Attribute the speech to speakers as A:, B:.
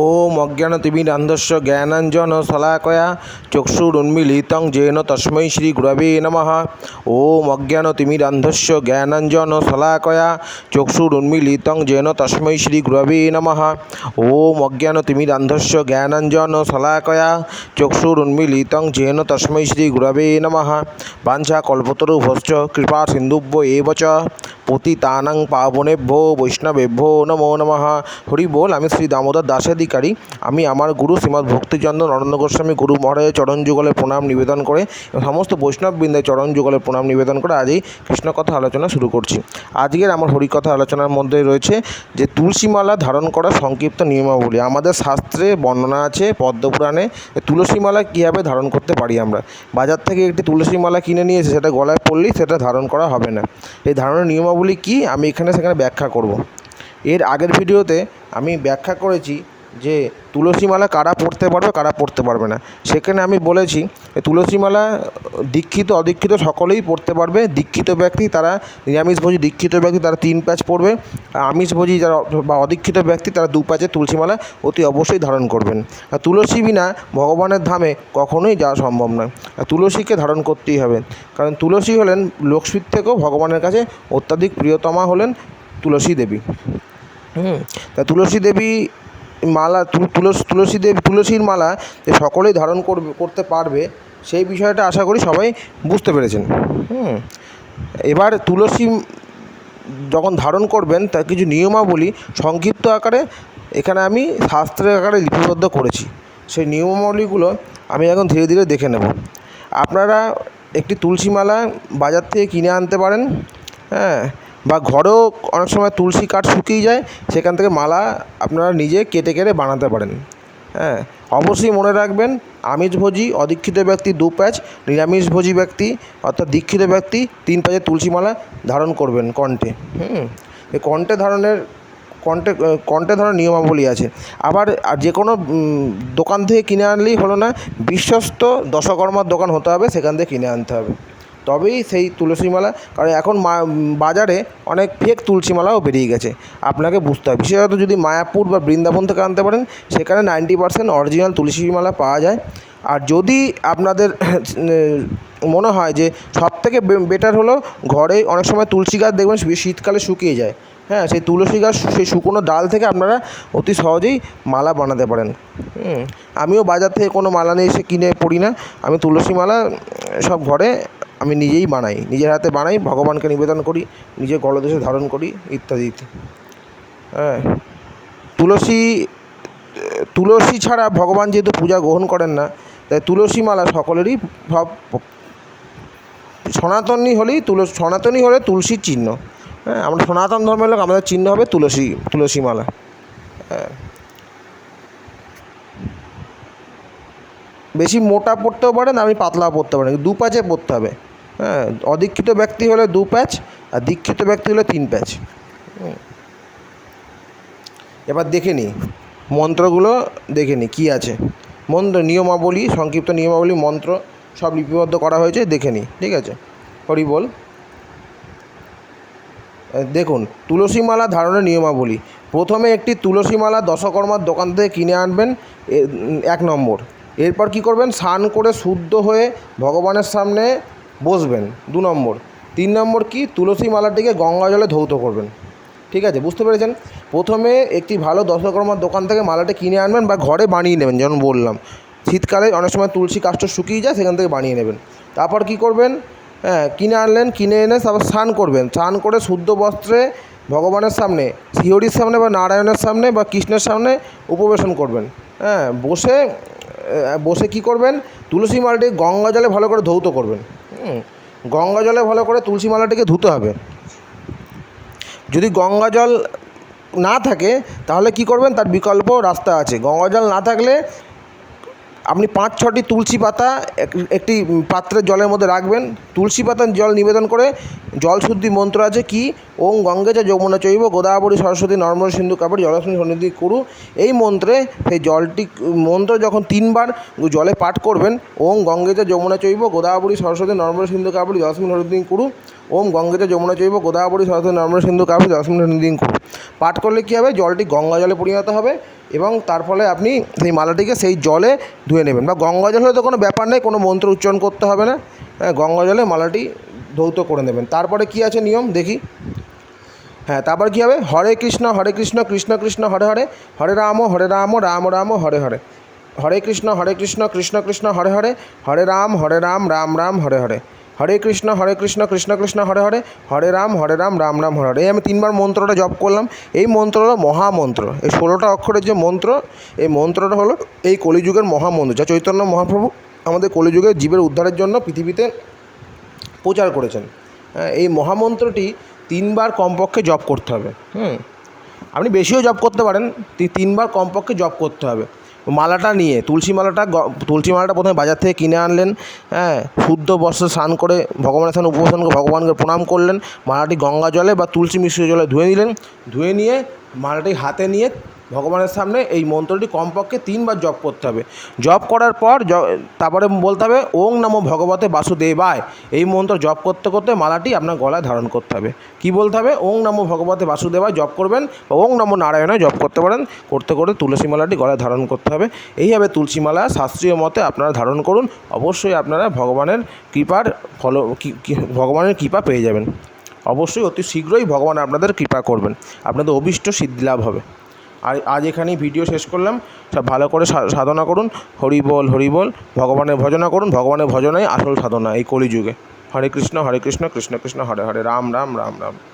A: ওম অজ্ঞান অজ্ঞানতিমিরান্ধস্য জ্ঞানাঞ্জন শলাকয়া চক্ষুর চক্ষুরুন্মিলিতং জেন তস্মৈ শ্রী গুরবে নম ওম অজ্ঞান অজ্ঞানতিমিরান্ধস্য জ্ঞানাঞ্জন শলাকয়া চক্ষুর চক্ষুরুন্মিলিতং জেন তস্মৈ শ্রী গুরবে নম ওম অজ্ঞান অজ্ঞানতিমিরান্ধস্য জ্ঞানাঞ্জন শলাকয়া চক্ষুর চক্ষুরুন্মিলিতং জেন তস্মৈ শ্রী গুরবে নম বাঞ্ছা কল্পতরু ভশ্চ কৃপা সিন্ধুব্য এব চ পতিতানাং পাবনেভ্যো বৈষ্ণবেভ্যো নমো নমঃ হরি বল আমি শ্রী দামোদর দাসাধিকারী আমি আমার গুরু শ্রীমৎ ভক্তিচন্দ্র নরেন্দ্র গোস্বামী গুরু মহারাজের চরণ যুগলে প্রণাম নিবেদন করে সমস্ত বৈষ্ণববৃন্দের চরণ যুগলে প্রণাম নিবেদন করে আজই কৃষ্ণকথা আলোচনা শুরু করছি আজকের আমার হরিকথা আলোচনার মধ্যে রয়েছে যে তুলসীমালা ধারণ করা সংক্ষিপ্ত নিয়মাবলী আমাদের শাস্ত্রে বর্ণনা আছে পদ্মপুরাণে তুলসীমালা কীভাবে ধারণ করতে পারি আমরা বাজার থেকে একটি তুলসীমালা কিনে নিয়েছে সেটা গলায় পড়লেই সেটা ধারণ করা হবে না এই ধারণের নিয়মাবলী বিষয়গুলি কী আমি এখানে সেখানে ব্যাখ্যা করব এর আগের ভিডিওতে আমি ব্যাখ্যা করেছি যে তুলসীমালা কারা পড়তে পারবে কারা পড়তে পারবে না সেখানে আমি বলেছি তুলসীমালা দীক্ষিত অদীক্ষিত সকলেই পড়তে পারবে দীক্ষিত ব্যক্তি তারা নিরামিষভোজী দীক্ষিত ব্যক্তি তারা তিন প্যাচ পড়বে আর আমিষভোজী যারা বা অদীক্ষিত ব্যক্তি তারা দু তুলসী তুলসীমালা অতি অবশ্যই ধারণ করবেন আর তুলসী বিনা ভগবানের ধামে কখনোই যাওয়া সম্ভব নয় আর তুলসীকে ধারণ করতেই হবে কারণ তুলসী হলেন লোকস্বীর থেকেও ভগবানের কাছে অত্যাধিক প্রিয়তমা হলেন তুলসী দেবী হুম তা তুলসী দেবী মালা তুলসীদের তুলসীর মালা সকলেই ধারণ করবে করতে পারবে সেই বিষয়টা আশা করি সবাই বুঝতে পেরেছেন হুম এবার তুলসী যখন ধারণ করবেন তার কিছু নিয়মাবলী সংক্ষিপ্ত আকারে এখানে আমি শাস্ত্রের আকারে লিপিবদ্ধ করেছি সেই নিয়মাবলীগুলো আমি এখন ধীরে ধীরে দেখে নেব আপনারা একটি তুলসী মালা বাজার থেকে কিনে আনতে পারেন হ্যাঁ বা ঘরেও অনেক সময় তুলসী কাঠ শুকিয়ে যায় সেখান থেকে মালা আপনারা নিজে কেটে কেটে বানাতে পারেন হ্যাঁ অবশ্যই মনে রাখবেন আমিষভোজী অদীক্ষিত ব্যক্তি দু প্যাচ নিরামিষভোজী ব্যক্তি অর্থাৎ দীক্ষিত ব্যক্তি তিন প্যাচের তুলসী মালা ধারণ করবেন কণ্ঠে হুম এই কণ্ঠে ধারণের কণ্ঠে কণ্ঠে ধরনের নিয়মাবলী আছে আবার আর যে কোনো দোকান থেকে কিনে আনলেই হলো না বিশ্বস্ত দশকর্মার দোকান হতে হবে সেখান থেকে কিনে আনতে হবে তবেই সেই তুলসীমালা কারণ এখন বাজারে অনেক ফেক তুলসীমালাও বেরিয়ে গেছে আপনাকে বুঝতে হবে বিশেষত যদি মায়াপুর বা বৃন্দাবন থেকে আনতে পারেন সেখানে নাইনটি পার্সেন্ট অরিজিনাল তুলসীমালা পাওয়া যায় আর যদি আপনাদের মনে হয় যে সব থেকে বেটার হলো ঘরে অনেক সময় তুলসী গাছ দেখবেন শীতকালে শুকিয়ে যায় হ্যাঁ সেই তুলসী গাছ সেই শুকনো ডাল থেকে আপনারা অতি সহজেই মালা বানাতে পারেন আমিও বাজার থেকে কোনো মালা নিয়ে এসে কিনে পড়ি না আমি তুলসী মালা সব ঘরে আমি নিজেই বানাই নিজের হাতে বানাই ভগবানকে নিবেদন করি নিজের গলদেশে ধারণ করি ইত্যাদি হ্যাঁ তুলসী তুলসী ছাড়া ভগবান যেহেতু পূজা গ্রহণ করেন না তাই তুলসী মালা সকলেরই ভাব সনাতনী হলেই তুলস সনাতনী হলে তুলসীর চিহ্ন হ্যাঁ আমরা সনাতন ধর্মের লোক আমাদের চিহ্ন হবে তুলসী তুলসী মালা হ্যাঁ। বেশি মোটা পড়তেও পারেন আমি পাতলা পড়তে পারেন দু পাঁচে পড়তে হবে হ্যাঁ অদীক্ষিত ব্যক্তি হলে দু প্যাচ আর দীক্ষিত ব্যক্তি হলে তিন প্যাচ এবার দেখে নিই মন্ত্রগুলো দেখে নিই কী আছে মন্ত্র নিয়মাবলী সংক্ষিপ্ত নিয়মাবলী মন্ত্র সব লিপিবদ্ধ করা হয়েছে দেখে নিই ঠিক আছে হরি বল দেখুন তুলসীমালা ধারণের নিয়মাবলী প্রথমে একটি তুলসীমালা দশকর্মার দোকান থেকে কিনে আনবেন এক নম্বর এরপর কি করবেন স্নান করে শুদ্ধ হয়ে ভগবানের সামনে বসবেন দু নম্বর তিন নম্বর কি তুলসী মালাটিকে গঙ্গা জলে ধৌত করবেন ঠিক আছে বুঝতে পেরেছেন প্রথমে একটি ভালো দশকর্মার দোকান থেকে মালাটি কিনে আনবেন বা ঘরে বানিয়ে নেবেন যেমন বললাম শীতকালে অনেক সময় তুলসী কাষ্ঠ শুকিয়ে যায় সেখান থেকে বানিয়ে নেবেন তারপর কি করবেন হ্যাঁ কিনে আনলেন কিনে এনে তারপর স্নান করবেন স্নান করে শুদ্ধ বস্ত্রে ভগবানের সামনে শিহরির সামনে বা নারায়ণের সামনে বা কৃষ্ণের সামনে উপবেশন করবেন হ্যাঁ বসে বসে কি করবেন তুলসী মালটি গঙ্গা জলে ভালো করে ধৌত করবেন গঙ্গা জলে ভালো করে তুলসী মালাটিকে ধুতে হবে যদি গঙ্গা জল না থাকে তাহলে কি করবেন তার বিকল্প রাস্তা আছে গঙ্গা জল না থাকলে আপনি পাঁচ ছটি তুলসী পাতা একটি পাত্রের জলের মধ্যে রাখবেন তুলসী পাতার জল নিবেদন করে জল শুদ্ধি মন্ত্র আছে কি ওং গঙ্গে যা যমুনা চৈব গোদাবরী সরস্বতী নর্মদ সিন্ধু কাপড় জলাশ্মী সন্নিধি কুরু এই মন্ত্রে সেই জলটি মন্ত্র যখন তিনবার জলে পাঠ করবেন ওং গঙ্গে যা যমুনা চৈব গোদাবরী সরস্বতী নর্মদ সিন্ধু কাপড় জলাশ্মী সন্নিধি কুরু ওম গঙ্গেতে যমুনা চৈব গোদাবরী সরস্বতী নর্মদ সিন্ধু কাপড় জলাশ্মী সন্নিধি কুরু পাঠ করলে কী হবে জলটি গঙ্গা জলে পরিণত হবে এবং তার ফলে আপনি সেই মালাটিকে সেই জলে ধুয়ে নেবেন বা গঙ্গা জল হলে তো কোনো ব্যাপার নেই কোনো মন্ত্র উচ্চারণ করতে হবে না গঙ্গা জলে মালাটি ধৌত করে নেবেন তারপরে কি আছে নিয়ম দেখি হ্যাঁ তারপর কী হবে হরে কৃষ্ণ হরে কৃষ্ণ কৃষ্ণ কৃষ্ণ হরে হরে হরে রাম হরে রাম রাম রাম হরে হরে হরে কৃষ্ণ হরে কৃষ্ণ কৃষ্ণ কৃষ্ণ হরে হরে হরে রাম হরে রাম রাম রাম হরে হরে হরে কৃষ্ণ হরে কৃষ্ণ কৃষ্ণ কৃষ্ণ হরে হরে হরে রাম হরে রাম রাম রাম হরে হরে এই আমি তিনবার মন্ত্রটা জপ করলাম এই মন্ত্র হলো মহামন্ত্র এই ষোলোটা অক্ষরের যে মন্ত্র এই মন্ত্রটা হলো এই কলিযুগের মহামন্ত্র যা চৈতন্য মহাপ্রভু আমাদের কলিযুগে জীবের উদ্ধারের জন্য পৃথিবীতে প্রচার করেছেন হ্যাঁ, এই মহামন্ত্রটি তিনবার কমপক্ষে জপ করতে হবে হুম আপনি বেশিও জপ করতে পারেন তিনবার কমপক্ষে জপ করতে হবে মালাটা নিয়ে তুলসী মালাটা তুলসী মালাটা প্রথমে বাজার থেকে কিনে আনলেন হ্যাঁ শুদ্ধ বস্ত্র স্নান করে ভগবানের সামনে উপবাসন করে ভগবানকে প্রণাম করলেন মালাটি গঙ্গা জলে বা তুলসী মিশ্র জলে ধুয়ে নিলেন ধুয়ে নিয়ে মালাটি হাতে নিয়ে ভগবানের সামনে এই মন্ত্রটি কমপক্ষে তিনবার জপ করতে হবে জপ করার পর তারপরে বলতে হবে ওং নাম ভগবতে বাসুদেবায় এই মন্ত্র জপ করতে করতে মালাটি আপনার গলায় ধারণ করতে হবে কি বলতে হবে ওং নমো ভগবতে বাসুদেবায় জপ করবেন বা ওং নমো নারায়ণে জপ করতে পারেন করতে করতে তুলসী মালাটি গলায় ধারণ করতে হবে এইভাবে তুলসী মালা শাস্ত্রীয় মতে আপনারা ধারণ করুন অবশ্যই আপনারা ভগবানের কৃপার ফল ভগবানের কৃপা পেয়ে যাবেন অবশ্যই অতি শীঘ্রই ভগবান আপনাদের কৃপা করবেন আপনাদের অভিষ্ট সিদ্ধি লাভ হবে আর আজ এখানেই ভিডিও শেষ করলাম সব ভালো করে সাধনা করুন হরি বল হরি বল ভগবানের ভজনা করুন ভগবানের ভজনাই আসল সাধনা এই কলিযুগে হরে কৃষ্ণ হরে কৃষ্ণ কৃষ্ণ কৃষ্ণ হরে হরে রাম রাম রাম রাম